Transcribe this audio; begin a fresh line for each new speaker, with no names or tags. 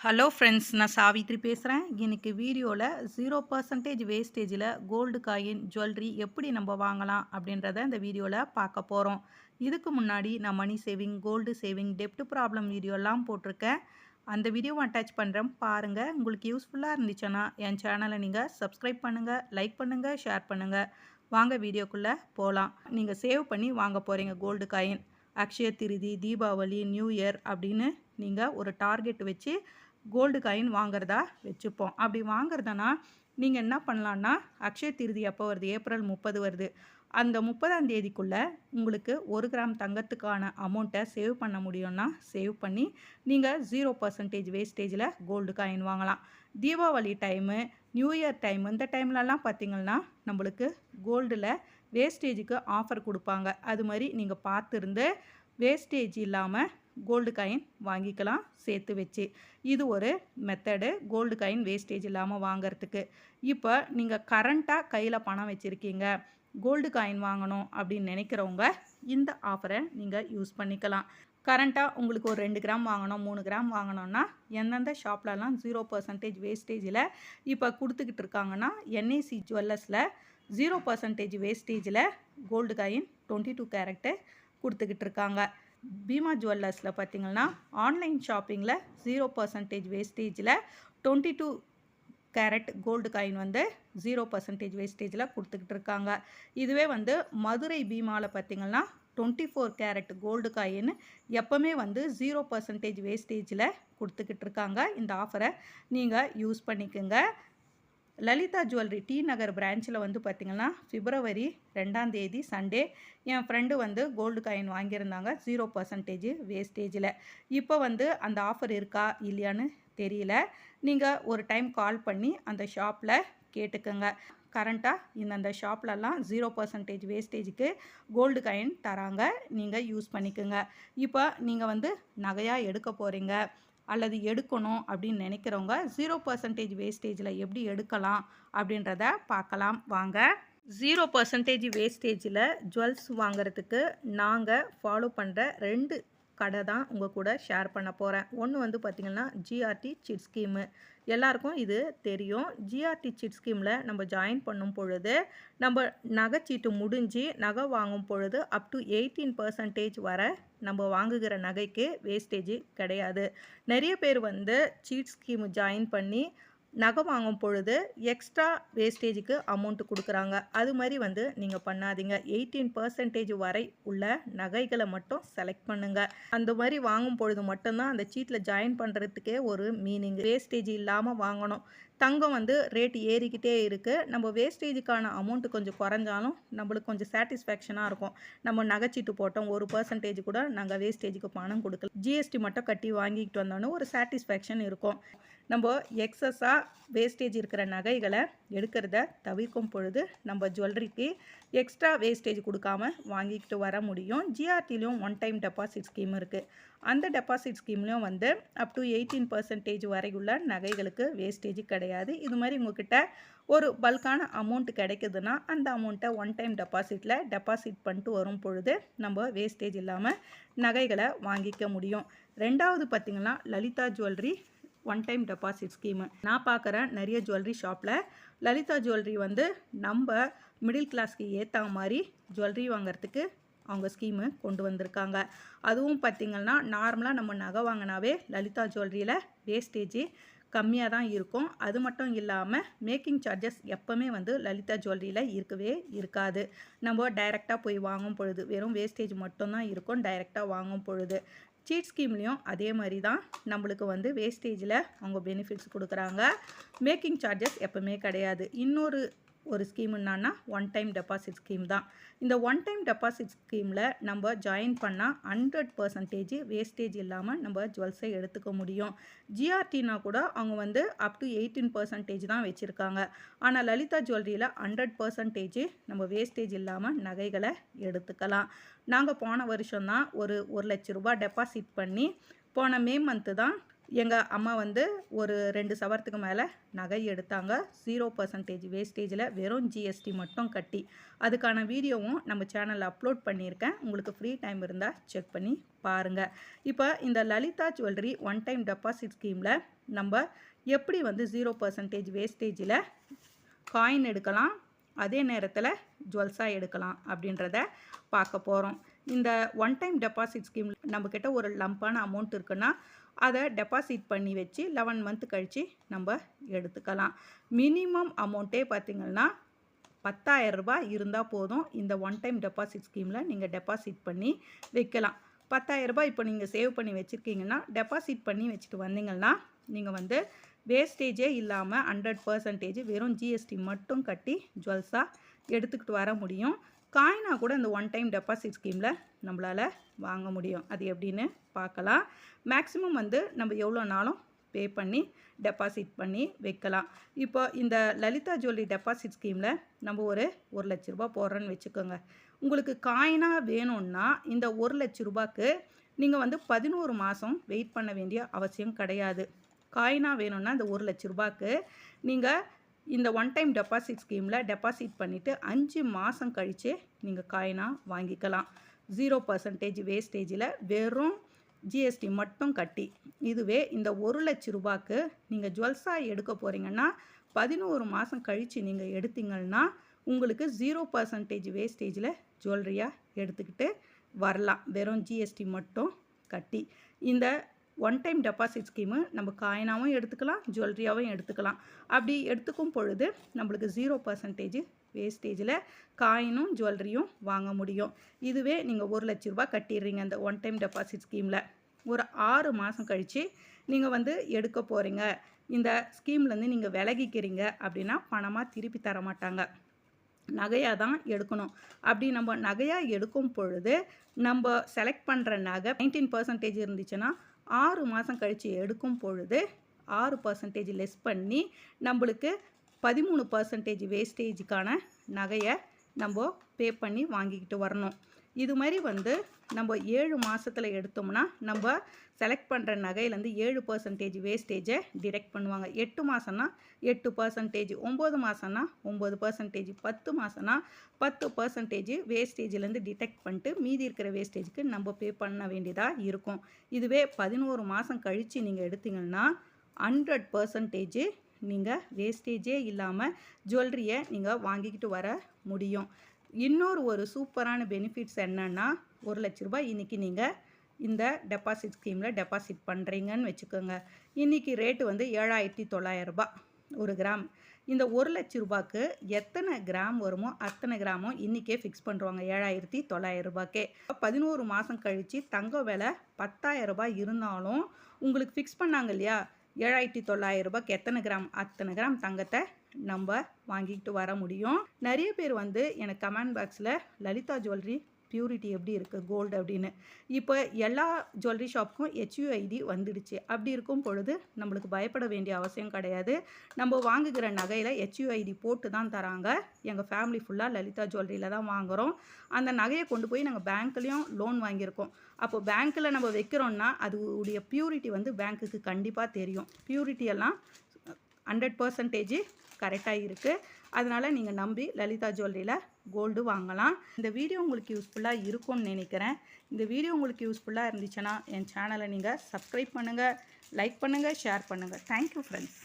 Hello friends நான் சாவித்ரி பேசுகிறேன் இன்னைக்கு வீடியோவில் ஜீரோ பர்சன்டேஜ் வேஸ்டேஜில் கோல்டு காயின் ஜுவல்லரி எப்படி நம்ம வாங்கலாம் அப்படின்றத இந்த வீடியோவில் பார்க்க போகிறோம் இதுக்கு முன்னாடி நான் மணி சேவிங் கோல்டு சேவிங் டெப்ட் ப்ராப்ளம் வீடியோலாம் போட்டிருக்கேன். அந்த வீடியோவை அட்டாச் பண்ணுறேன் பாருங்கள் உங்களுக்கு யூஸ்ஃபுல்லாக இருந்துச்சுன்னா என் சேனலை நீங்கள் சப்ஸ்கிரைப் பண்ணுங்கள் லைக் பண்ணுங்கள் ஷேர் பண்ணுங்கள் வாங்க வீடியோக்குள்ளே போகலாம் நீங்கள் சேவ் பண்ணி வாங்க போகிறீங்க gold coin Akshaya Tritiya Deepavali new year அப்படின்னு நீங்கள் ஒரு டார்கெட் வச்சு கோல்டு காயின் வாங்குறதா வச்சுப்போம். அப்படி வாங்குறதுனா நீங்கள் என்ன பண்ணலான்னா அக்ஷய திருதி எப்போ வருது? ஏப்ரல் முப்பது வருது. அந்த முப்பதாம் தேதிக்குள்ளே உங்களுக்கு ஒரு கிராம் தங்கத்துக்கான அமௌண்ட்டை சேவ் பண்ண முடியும்னா சேவ் பண்ணி நீங்கள் ஜீரோ பர்சன்டேஜ் வேஸ்டேஜில் கோல்டு காயின் வாங்கலாம். Deepavali time new year time இந்த டைம்லலாம் பார்த்தீங்கன்னா நம்மளுக்கு கோல்டில் வேஸ்டேஜுக்கு ஆஃபர் கொடுப்பாங்க. அது மாதிரி நீங்கள் பார்த்துருந்து வேஸ்டேஜ் இல்லாமல் கோல்டு காயின் வாங்கிக்கலாம் சேர்த்து வச்சு. இது ஒரு மெத்தடு கோல்டு காயின் வேஸ்டேஜ் இல்லாமல் வாங்கிறதுக்கு. இப்போ நீங்கள் கரண்ட்டாக கையில் பணம் வச்சுருக்கீங்க கோல்டு காயின் வாங்கணும் அப்படின்னு நினைக்கிறவங்க இந்த ஆஃபரை நீங்கள் யூஸ் பண்ணிக்கலாம். கரண்ட்டாக உங்களுக்கு ஒரு ரெண்டு கிராம் வாங்கணும் மூணு கிராம் வாங்கணும்னா எந்தெந்த ஷாப்லலாம் ஜீரோ பர்சன்டேஜ் வேஸ்டேஜில் இப்போ கொடுத்துக்கிட்டு இருக்காங்கன்னா என்ஏசி ஜுவல்லர்ஸில் zero percentage வேஸ்டேஜில் gold coin twenty two carat கொடுத்துக்கிட்டு இருக்காங்க. பீமா ஜுவல்லர்ஸில் பார்த்தீங்கன்னா ஆன்லைன் ஷாப்பிங்கில் zero percentage வேஸ்டேஜில் twenty two carat gold coin வந்து ஜீரோ பர்சன்டேஜ் வேஸ்டேஜில் கொடுத்துக்கிட்டு இருக்காங்க. இதுவே வந்து மதுரை பீமாவில் பார்த்தீங்கன்னா twenty four carat gold coin எப்போவுமே வந்து ஜீரோ பர்சன்டேஜ் வேஸ்டேஜில் கொடுத்துக்கிட்டு இருக்காங்க. இந்த ஆஃபரை நீங்கள் யூஸ் பண்ணிக்கோங்க. லலிதா ஜுவல்லரி டி நகர் பிரான்ச்சில் வந்து பார்த்திங்கன்னா பிப்ரவரி ரெண்டாம் தேதி சண்டே என் ஃப்ரெண்டு வந்து கோல்டு காயின் வாங்கியிருந்தாங்க. ஜீரோ பர்சன்டேஜ் வேஸ்டேஜில் இப்போ வந்து அந்த ஆஃபர் இருக்கா இல்லையான்னு தெரியல. நீங்கள் ஒரு டைம் கால் பண்ணி அந்த ஷாப்பில் கேட்டுக்கோங்க. கரண்ட்டாக இந்தந்த ஷாப்லலாம் ஜீரோ பர்சன்டேஜ் வேஸ்டேஜுக்கு கோல்டு காயின் தராங்க. நீங்கள் யூஸ் பண்ணிக்கோங்க. இப்போ நீங்கள் வந்து நகையாக எடுக்க போகிறீங்க அல்லது எடுக்கணும் அப்படின்னு நினைக்கிறவங்க ஜீரோ பர்சன்டேஜ் வேஸ்டேஜில் எப்படி எடுக்கலாம் அப்படின்றத பார்க்கலாம். வாங்க. ஜீரோ பர்சன்டேஜ் வேஸ்டேஜில் ஜுவல்ஸ் வாங்கிறதுக்கு நாங்கள் ஃபாலோ பண்ணுற ரெண்டு கடை தான் உங்கள் கூட ஷேர் பண்ண போகிறேன் ஒன்று வந்து பார்த்திங்கன்னா ஜிஆர்டி சிட் ஸ்கீமு எல்லாருக்கும் இது தெரியும். ஜிஆர்டி சிட் ஸ்கீமில் நம்ம ஜாயின் பண்ணும் பொழுது நம்ம நகைச்சீட்டு முடிஞ்சு நகை வாங்கும் பொழுது அப் டு எயிட்டீன் பர்சன்டேஜ் வர நம்ம வாங்குகிற நகைக்கு வேஸ்டேஜ் கிடையாது. நிறைய பேர் வந்து சீட் ஸ்கீம் ஜாயின் பண்ணி நகை வாங்கும் பொழுது எக்ஸ்ட்ரா வேஸ்டேஜுக்கு அமௌண்ட்டு கொடுக்குறாங்க. அது மாதிரி வந்து நீங்கள் பண்ணாதீங்க. எயிட்டீன் பர்சன்டேஜ் வரை உள்ள நகைகளை மட்டும் செலக்ட் பண்ணுங்கள் அந்த மாதிரி வாங்கும் பொழுது மட்டும்தான் அந்த சீட்டில் ஜாயின் பண்ணுறதுக்கே ஒரு மீனிங் வேஸ்டேஜ் இல்லாமல் வாங்கணும். தங்கம் வந்து ரேட் ஏறிக்கிட்டே இருக்குது நம்ம வேஸ்டேஜுக்கான அமௌண்ட்டு கொஞ்சம் குறைஞ்சாலும் நம்மளுக்கு கொஞ்சம் சாட்டிஸ்ஃபேக்ஷனாக இருக்கும். நம்ம நகைச்சீட்டு போட்டோம். ஒரு பர்சன்டேஜ் கூட நாங்கள் வேஸ்டேஜுக்கு பணம் கொடுக்கல. ஜிஎஸ்டி மட்டும் கட்டி வாங்கிக்கிட்டு வந்தோன்னே ஒரு சாட்டிஸ்ஃபேக்ஷன் இருக்கும். நம்ம எக்ஸஸாக வேஸ்டேஜ் இருக்கிற நகைகளை எடுக்கிறத தவிர்க்கும் பொழுது நம்ம ஜுவல்லரிக்கு எக்ஸ்ட்ரா வேஸ்டேஜ் கொடுக்காம வாங்கிக்கிட்டு வர முடியும். ஜிஆர்டிலையும் ஒன் டைம் டெபாசிட் ஸ்கீம் இருக்குது அந்த டெபாசிட் ஸ்கீம்லேயும் வந்து அப் டு எயிட்டீன் பர்சன்டேஜ் வரையுள்ள நகைகளுக்கு வேஸ்டேஜ் கிடையாது. இது மாதிரி உங்ககிட்ட ஒரு பல்கான அமௌண்ட் கிடைக்குதுன்னா அந்த அமௌண்ட்டை ஒன் டைம் டெபாசிட்டில் டெபாசிட் பண்ணிட்டு வரும் பொழுது நம்ம வேஸ்டேஜ் இல்லாமல் நகைகளை வாங்கிக்க முடியும். ரெண்டாவது பார்த்திங்கன்னா Lalitha jewellery one time deposit scheme நான் பார்க்குறேன் நிறைய ஜுவல்லரி ஷாப்பில் லலிதா ஜுவல்லரி வந்து நம்ம மிடில் கிளாஸ்க்கு ஏற்ற மாதிரி ஜுவல்லரி வாங்குறதுக்கு அவங்க ஸ்கீமு கொண்டு வந்திருக்காங்க. அதுவும் பார்த்திங்கன்னா நார்மலாக நம்ம நகை வாங்கினாவே லலிதா ஜுவல்லரியில் வேஸ்டேஜ் கம்மியாக தான் இருக்கும். அது மட்டும் இல்லாமல் மேக்கிங் சார்ஜஸ் எப்போவுமே வந்து லலிதா ஜுவல்லரியில் இருக்கவே இருக்காது. நம்ம டைரெக்டாக போய் வாங்கும் பொழுது வெறும் வேஸ்டேஜ் மட்டும்தான் இருக்கும் டைரெக்டாக வாங்கும் பொழுது. சீட் ஸ்கீம்லேயும் அதே மாதிரி தான் நம்மளுக்கு வந்து வேஸ்டேஜில் அவங்க பெனிஃபிட்ஸ் கொடுக்குறாங்க. மேக்கிங் சார்ஜஸ் எப்போவுமே கிடையாது. இன்னொரு ஒரு ஸ்கீம் என்னன்னா ஒன் டைம் டெபாசிட் ஸ்கீம் தான். இந்த ஒன் டைம் டெபாசிட் ஸ்கீமில் நம்ம ஜாயின் பண்ணால் ஹண்ட்ரட் பர்சன்டேஜ் வேஸ்டேஜ் இல்லாமல் நம்ம ஜுவல்ஸை எடுத்துக்க முடியும். ஜிஆர்டினா கூட அவங்க வந்து அப் டு எயிட்டீன் பர்சன்டேஜ் தான் வச்சுருக்காங்க. ஆனால் லலிதா ஜுவல்லரியில் ஹண்ட்ரட் பர்சன்டேஜ் நம்ம வேஸ்டேஜ் இல்லாமல் நகைகளை எடுத்துக்கலாம். நாங்கள் போன வருஷம் தான் ஒரு ஒரு லட்ச ரூபா டெபாசிட் பண்ணி போன மே மந்த்து தான் எங்கள் அம்மா வந்து ஒரு ரெண்டு சவரத்துக்கு மேலே நகை எடுத்தாங்க. ஜீரோ பர்சன்டேஜ் வேஸ்டேஜில் வெறும் ஜிஎஸ்டி மட்டும் கட்டி. அதுக்கான வீடியோவும் நம்ம சேனலில் அப்லோட் பண்ணியிருக்கேன். உங்களுக்கு ஃப்ரீ டைம் இருந்தால் செக் பண்ணி பாருங்கள் இப்போ இந்த Lalitha jewellery one time deposit ஸ்கீமில் நம்ம எப்படி வந்து ஜீரோ பர்சன்டேஜ் வேஸ்டேஜில் காயின் எடுக்கலாம் அதே நேரத்தில் ஜுவல்ஸாக எடுக்கலாம் அப்படின்றத பார்க்க போகிறோம் இந்த ஒன் டைம் டெபாசிட் ஸ்கீம் நம்மக்கிட்ட ஒரு லம்பான அமௌண்ட் இருக்குன்னா அதை டெபாசிட் பண்ணி வச்சு லெவன் மந்த் கழித்து நம்ம எடுத்துக்கலாம். மினிமம் அமௌண்ட்டே பார்த்திங்கன்னா பத்தாயிரம் ரூபாய் இருந்தால் போதும். இந்த ஒன் டைம் டெபாசிட் ஸ்கீமில் நீங்கள் டெபாசிட் பண்ணி வைக்கலாம். பத்தாயிரரூபா இப்போ நீங்கள் சேவ் பண்ணி வச்சுருக்கீங்கன்னா டெபாசிட் பண்ணி வச்சுட்டு வந்தீங்கன்னா நீங்கள் வந்து வேஸ்டேஜே இல்லாமல் ஹண்ட்ரட் பர்சன்டேஜ் வெறும் ஜிஎஸ்டி மட்டும் கட்டி ஜுவல்ஸாக எடுத்துக்கிட்டு வர முடியும். காயினாக கூட இந்த ஒன் டைம் டெபாசிட் ஸ்கீமில் நம்மளால் வாங்க முடியும். அது எப்படின்னு பார்க்கலாம். மேக்ஸிமம் வந்து நம்ம எவ்வளோ நாளும் பே பண்ணி டெபாசிட் பண்ணி வைக்கலாம். இப்போ இந்த லலிதா ஜுவல்லரி டெபாசிட் ஸ்கீமில் நம்ம ஒரு ஒரு லட்ச ரூபா போடுறோன்னு வச்சுக்கோங்க. உங்களுக்கு காயினாக வேணும்னா இந்த ஒரு லட்ச ரூபாய்க்கு நீங்கள் வந்து பதினோரு மாதம் வெயிட் பண்ண வேண்டிய அவசியம் கிடையாது. காயினாக வேணும்னா இந்த ஒரு லட்ச ரூபாய்க்கு நீங்கள் இந்த ஒன் டைம் டெபாசிட் ஸ்கீமில் டெபாசிட் பண்ணிவிட்டு அஞ்சு மாதம் கழித்து நீங்கள் காயினாக வாங்கிக்கலாம். ஜீரோ பர்சன்டேஜ் வேஸ்டேஜில் வெறும் ஜிஎஸ்டி மட்டும் கட்டி இதுவே இந்த ஒரு லட்ச ரூபாய்க்கு நீங்கள் ஜுவல்ஸாக எடுக்க போகிறீங்கன்னா பதினோரு மாதம் கழித்து நீங்கள் எடுத்தீங்கன்னா உங்களுக்கு ஜீரோ பர்சன்டேஜ் வேஸ்டேஜில் ஜுவல்லரியாக எடுத்துக்கிட்டு வரலாம். வெறும் ஜிஎஸ்டி மட்டும் கட்டி. இந்த ஒன் டைம் டெபாசிட் ஸ்கீமு நம்ம காயினாகவும் எடுத்துக்கலாம் ஜுவல்லரியாகவும் எடுத்துக்கலாம். அப்படி எடுத்துக்கும் பொழுது நம்மளுக்கு ஜீரோ பர்சன்டேஜ் வேஸ்டேஜில் காயினும் ஜுவல்லரியும் வாங்க முடியும். இதுவே நீங்கள் ஒரு லட்ச ரூபா கட்டிடுறீங்க அந்த ஒன் டைம் டெபாசிட் ஸ்கீமில் ஒரு ஆறு மாதம் கழித்து நீங்கள் வந்து எடுக்க போகிறீங்க இந்த ஸ்கீம்லேருந்து நீங்கள் விலகிக்கிறீங்க அப்படின்னா பணமாக திருப்பி தர மாட்டாங்க. நகையாக தான் எடுக்கணும். அப்படி நம்ம நகையாக எடுக்கும் பொழுது நம்ம செலக்ட் பண்ணுற நகை நைன்டீன் பர்சன்டேஜ் இருந்துச்சுன்னா ஆறு மாதம் கழித்து எடுக்கும் பொழுது ஆறு பர்சன்டேஜ் லெஸ் பண்ணி நம்மளுக்கு பதிமூணு பர்சன்டேஜ் வேஸ்டேஜுக்கான நகையை நம்ம பே பண்ணி வாங்கிக்கிட்டு வரணும். இது மாதிரி வந்து நம்ம ஏழு மாதத்தில் எடுத்தோம்னா நம்ம செலக்ட் பண்ணுற நகையிலேருந்து ஏழு பர்சன்டேஜ் வேஸ்டேஜை டிடெக்ட் பண்ணுவாங்க. எட்டு மாதம்னா எட்டு பர்சன்டேஜ் ஒம்பது மாதம்னா ஒம்பது பர்சன்டேஜ் பத்து மாதம்னா பத்து பர்சன்டேஜ் வேஸ்டேஜ்லேருந்து டிடெக்ட் பண்ணிட்டு மீதி இருக்கிற வேஸ்டேஜுக்கு நம்ம பே பண்ண வேண்டியதாக இருக்கும். இதுவே பதினோரு மாதம் கழித்து நீங்கள் எடுத்தீங்கன்னா ஹண்ட்ரட் பர்சன்டேஜ் நீங்கள் வேஸ்டேஜே இல்லாமல் ஜுவல்லரியை நீங்கள் வாங்கிக்கிட்டு வர முடியும். இன்னொரு ஒரு சூப்பரான பெனிஃபிட்ஸ் என்னென்னா ஒரு லட்ச ரூபாய் இன்றைக்கி நீங்கள் இந்த டெபாசிட் ஸ்கீமில் டெபாசிட் பண்ணுறீங்கன்னு வச்சுக்கோங்க. இன்றைக்கி ரேட்டு வந்து ஏழாயிரத்தி தொள்ளாயிரரூபா ஒரு கிராம். இந்த ஒரு லட்ச ரூபாய்க்கு எத்தனை கிராம் வருமோ அத்தனை கிராமும் இன்றைக்கே ஃபிக்ஸ் பண்ணுறாங்க ஏழாயிரத்தி தொள்ளாயிரரூபாக்கே பதினோரு மாதம் கழித்து தங்க விலை பத்தாயிரரூபா ரூபாய் இருந்தாலும் உங்களுக்கு ஃபிக்ஸ் பண்ணாங்க இல்லையா? ஏழாயிரத்தி தொள்ளாயிரம் ரூபாய்க்கு எத்தனை கிராம் அத்தனை கிராம் தங்கத்தை நம்ம வாங்கிக்கிட்டு வர முடியும்? நிறைய பேர் வந்து எனக்கு கமெண்ட் பாக்ஸில் லலிதா ஜுவல்லரி பியூரிட்டி எப்படி இருக்குது கோல்டு அப்படின்னு. இப்போ எல்லா ஜுவல்லரி ஷாப்புக்கும் ஹெச்யூஐடி வந்துடுச்சு. அப்படி இருக்கும் பொழுது நம்மளுக்கு பயப்பட வேண்டிய அவசியம் கிடையாது. நம்ம வாங்குகிற நகையில் ஹெச்யூஐடி போட்டு தான் தராங்க. எங்கள் ஃபேமிலி ஃபுல்லாக லலிதா ஜுவல்லரியில் தான் வாங்குகிறோம் அந்த நகையை கொண்டு போய் நாங்கள் பேங்க்லேயும் லோன் வாங்கியிருக்கோம். அப்போ பேங்க்கில் நம்ம வைக்கிறோன்னா அதுடைய பியூரிட்டி வந்து பேங்க்குக்கு கண்டிப்பாக தெரியும். பியூரிட்டி எல்லாம் ஹண்ட்ரட் பர்சன்டேஜ் கரெக்டாக இருக்குது அதனால் நீங்கள் நம்பி லலிதா ஜுவல்லரியில் கோல்டு வாங்கலாம். இந்த வீடியோ உங்களுக்கு யூஸ்ஃபுல்லாக இருக்கும்னு நினைக்கிறேன். இந்த வீடியோ உங்களுக்கு யூஸ்ஃபுல்லாக இருந்துச்சுன்னா என் சேனலை நீங்கள் சப்ஸ்கிரைப் பண்ணுங்கள் லைக் பண்ணுங்கள் ஷேர் பண்ணுங்கள் தேங்க்யூ ஃப்ரெண்ட்ஸ்